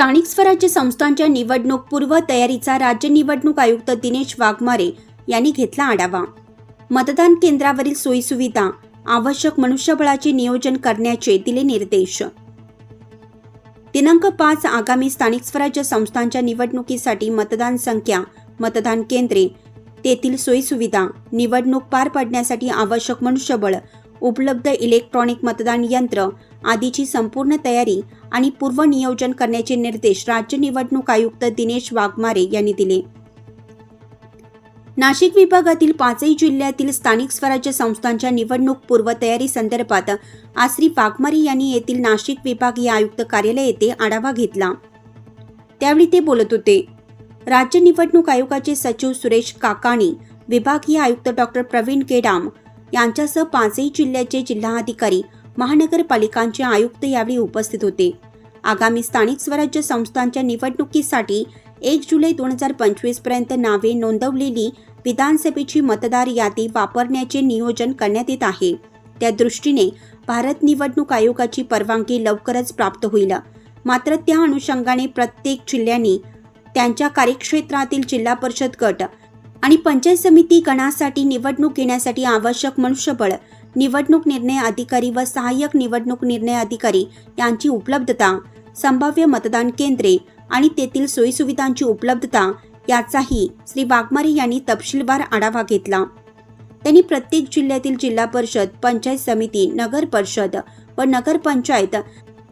स्थानिक स्वराज्य संस्थांच्या निवडणूक पूर्व तयारीचा राज्य निवडणूक आयुक्त दिनेश वाघमारे यांनी घेतला आढावा. मतदान केंद्रावरील सोयीसुविधा आवश्यक मनुष्यबळाचे नियोजन करण्याचे दिले निर्देश. दिनांक पाच आगामी स्थानिक स्वराज्य संस्थांच्या निवडणुकीसाठी मतदान संख्या मतदान केंद्रे तेथील सोयीसुविधा निवडणूक पार पाडण्यासाठी आवश्यक मनुष्यबळ उपलब्ध इलेक्ट्रॉनिक मतदान यंत्र आदीची संपूर्ण तयारी आणि पूर्वनियोजन करण्याचे निर्देश राज्य निवडणूक आयुक्त दिनेश वाघमारे यांनी दिले. नाशिक विभागातील पाचही जिल्ह्यातील स्थानिक स्वराज्य संस्थांच्या निवडणूक पूर्वतयारी संदर्भात आज श्री वाघमारे यांनी येथील नाशिक विभागीय आयुक्त कार्यालय येथे आढावा घेतला. त्यावेळी ते बोलत होते. राज्य निवडणूक आयोगाचे सचिव सुरेश काकाणी विभागीय आयुक्त डॉक्टर प्रवीण केडाम यांच्यासह पाचही जिल्ह्याचे जिल्हाधिकारी महानगरपालिकांचे आयुक्त यावेळी उपस्थित होते. आगामी स्थानिक स्वराज्य संस्थांच्या निवडणुकीसाठी एक जुलै दोन हजार पंचवीसपर्यंत नावे नोंदवलेली विधानसभेची मतदार यादी वापरण्याचे नियोजन करण्यात येत आहे. त्या दृष्टीने भारत निवडणूक आयोगाची परवानगी लवकरच प्राप्त होईल. मात्र त्या अनुषंगाने प्रत्येक जिल्ह्यांनी त्यांच्या कार्यक्षेत्रातील जिल्हा परिषद गट आणि पंचायत समिती गणासाठी निवडणूक घेण्यासाठी आवश्यक मनुष्यबळ निवडणूक निर्णय अधिकारी व सहाय्यक निवडणूक निर्णय अधिकारी यांची उपलब्धता संभाव्य मतदान केंद्रे आणि तेथील सोयीसुविधांची उपलब्धता याचाही श्री वाघमारे यांनी तपशीलवार आढावा घेतला. त्यांनी प्रत्येक जिल्ह्यातील जिल्हा परिषद पंचायत समिती नगर परिषद व नगरपंचायत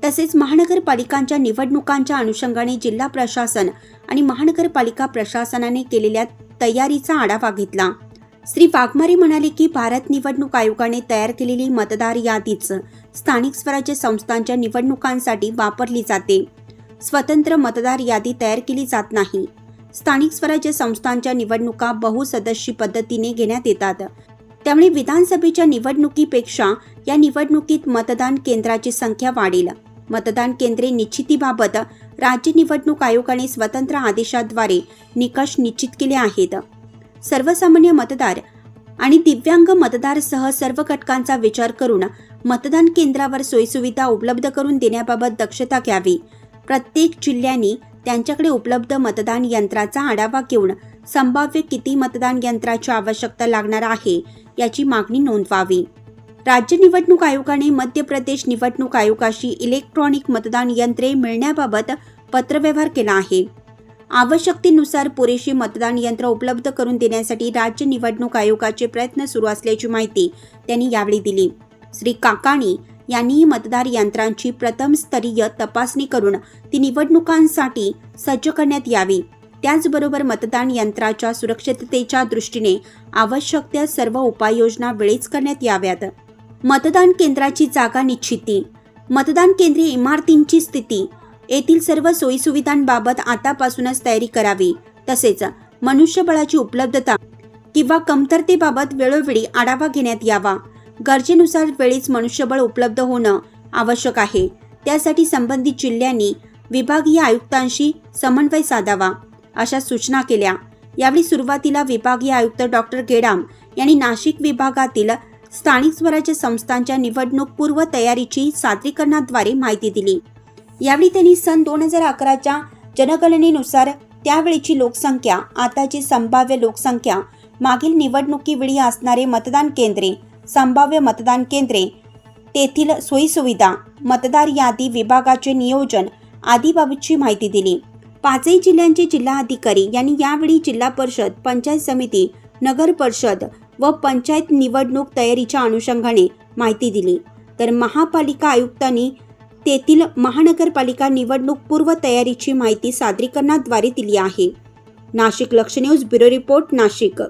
तसेच महानगरपालिकांच्या निवडणुकांच्या अनुषंगाने जिल्हा प्रशासन आणि महानगरपालिका प्रशासनाने केलेल्या तयारीचा आढावा घेतला. श्री वाघमारे म्हणाले की भारत निवडणूक आयोगाने तयार केलेली मतदार यादीच स्थानिक स्वराज्य संस्थांच्या निवडणुकांसाठी वापरली जाते. स्वतंत्र मतदार यादी तयार केली जात नाही. स्थानिक स्वराज्य संस्थांच्या निवडणुका बहुसदस्यी पद्धतीने घेण्यात येतात. त्यामुळे विधानसभेच्या निवडणुकीपेक्षा या निवडणुकीत मतदान केंद्राची संख्या वाढेल. मतदान केंद्रे निश्चितीबाबत राज्य निवडणूक आयोगाने स्वतंत्र आदेशाद्वारे निकष निश्चित केले आहेत. सर्वसामान्य मतदार आणि दिव्यांग मतदारसह सर्व घटकांचा विचार करून मतदान केंद्रावर सोयीसुविधा उपलब्ध करून देण्याबाबत दक्षता घ्यावी. प्रत्येक जिल्ह्यांनी त्यांच्याकडे उपलब्ध मतदान यंत्राचा आढावा घेऊन संभाव्य किती मतदान यंत्राची आवश्यकता लागणार आहे याची मागणी नोंदवावी. राज्य निवडणूक आयोगाने मध्य प्रदेश निवडणूक आयोगाशी इलेक्ट्रॉनिक मतदान यंत्रे मिळण्याबाबत पत्रव्यवहार केला आहे. आवश्यकतेनुसार पुरेशी मतदान यंत्र उपलब्ध करून देण्यासाठी राज्य निवडणूक आयोगाचे प्रयत्न सुरू असल्याची माहिती त्यांनी यावेळी दिली. श्री काकाणी यांनी मतदार यंत्रांची प्रथम स्तरीय तपासणी करून ती निवडणुकांसाठी सज्ज करण्यात यावी. त्याचबरोबर मतदान यंत्राच्या सुरक्षिततेच्या दृष्टीने आवश्यक त्या सर्व उपाययोजना वेळीच करण्यात याव्यात. मतदान केंद्राची जागा निश्चिती मतदान केंद्रे इमारतींची स्थिती येथील सर्व सोयीसुविधांबाबत आतापासूनच तयारी करावी. तसेच मनुष्यबळाची उपलब्धता किंवा कमतरतेबाबत वेळोवेळी आढावा घेण्यात यावा. गरजेनुसार वेळीच मनुष्यबळ उपलब्ध होणं आवश्यक आहे. त्यासाठी संबंधित जिल्ह्यांनी विभागीय आयुक्तांशी समन्वय साधावा अशा सूचना केल्या. यावेळी सुरुवातीला विभागीय आयुक्त डॉक्टर गेडाम यांनी नाशिक विभागातील स्थानिक स्वराज्य संस्थांच्या निवडणूक पूर्व तयारीची सादरीकरणाद्वारे माहिती दिली. यावेळी त्यांनी सन दोन हजार अकराच्या जनगणनेनुसार त्यावेळीची लोकसंख्या आताची संभाव्य लोकसंख्या मागील निवडणुकीवेळी असणारे मतदान केंद्रे संभाव्य मतदान केंद्रे तेथील सोयीसुविधा मतदार यादी विभागाचे नियोजन आदीबाबतची माहिती दिली. पाचही जिल्ह्यांचे जिल्हाधिकारी यांनी यावेळी जिल्हा परिषद पंचायत समिती नगर परिषद व पंचायत निवडणूक तयारीच्या अनुषंगाने माहिती दिली. तर महापालिका आयुक्तांनी तेथील महानगरपालिका निवडणूक पूर्व तयारीची माहिती सादरीकरणाद्वारे दिली आहे. नाशिक लक्ष न्यूज ब्युरो रिपोर्ट नाशिक.